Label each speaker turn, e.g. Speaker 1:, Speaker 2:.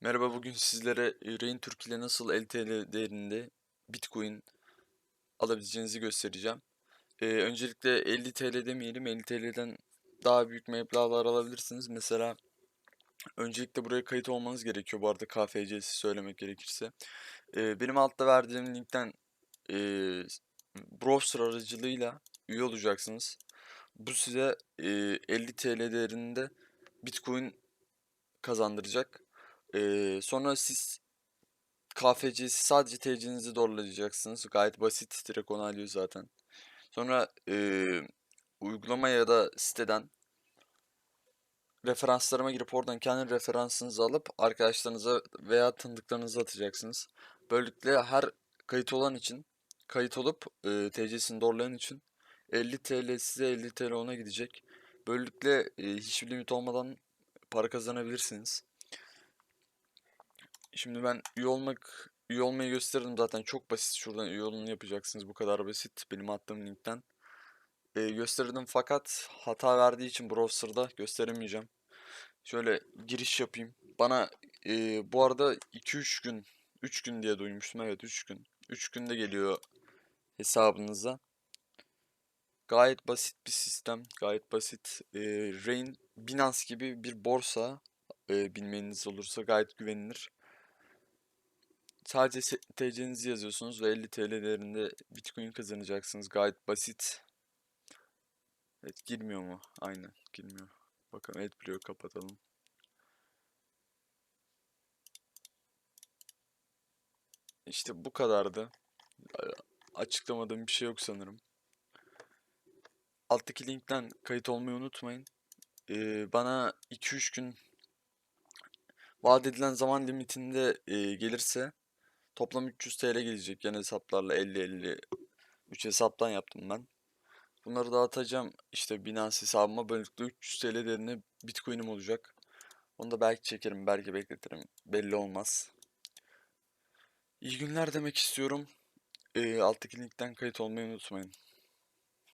Speaker 1: Merhaba bugün sizlere Rain Türk ile nasıl LTL değerinde Bitcoin alabileceğinizi göstereceğim. Ee, öncelikle 50 TL demeyelim 50 TL'den daha büyük meblağlar alabilirsiniz. Mesela öncelikle buraya kayıt olmanız gerekiyor bu arada KFC'si söylemek gerekirse. Ee, benim altta verdiğim linkten e, browser aracılığıyla üye olacaksınız. Bu size e, 50 TL değerinde Bitcoin kazandıracak. Ee, sonra siz KFC'si sadece TC'nizi doğrulayacaksınız. Gayet basit. Direkt onaylıyor zaten. Sonra ee, uygulama ya da siteden referanslarıma girip oradan kendi referansınızı alıp arkadaşlarınıza veya tanıdıklarınıza atacaksınız. Böylelikle her kayıt olan için kayıt olup e, TC'sini doğrulayan için 50 TL size 50 TL ona gidecek. Böylelikle e, hiçbir limit olmadan para kazanabilirsiniz. Şimdi ben üye olmak üye olmayı gösterdim zaten çok basit. Şuradan üye olun yapacaksınız. Bu kadar basit. Benim attığım linkten. Ee, gösterdim fakat hata verdiği için browser'da gösteremeyeceğim. Şöyle giriş yapayım. Bana e, bu arada 2-3 gün 3 gün diye duymuştum. Evet 3 gün. 3 günde geliyor hesabınıza. Gayet basit bir sistem. Gayet basit. E, Rain Binance gibi bir borsa e, bilmeniz olursa gayet güvenilir. Sadece TC'nizi yazıyorsunuz ve 50 TL değerinde Bitcoin kazanacaksınız. Gayet basit. Evet girmiyor mu? Aynen girmiyor. Bakalım AdBlue kapatalım. İşte bu kadardı. Açıklamadığım bir şey yok sanırım. Alttaki linkten kayıt olmayı unutmayın. Ee, bana 2-3 gün vaat edilen zaman limitinde e, gelirse Toplam 300 TL gelecek yan hesaplarla 50-50 3 hesaptan yaptım ben. Bunları dağıtacağım işte Binance hesabıma böylelikle 300 TL değerinde Bitcoin'im olacak. Onu da belki çekerim belki bekletirim belli olmaz. İyi günler demek istiyorum. Ee, alttaki linkten kayıt olmayı unutmayın.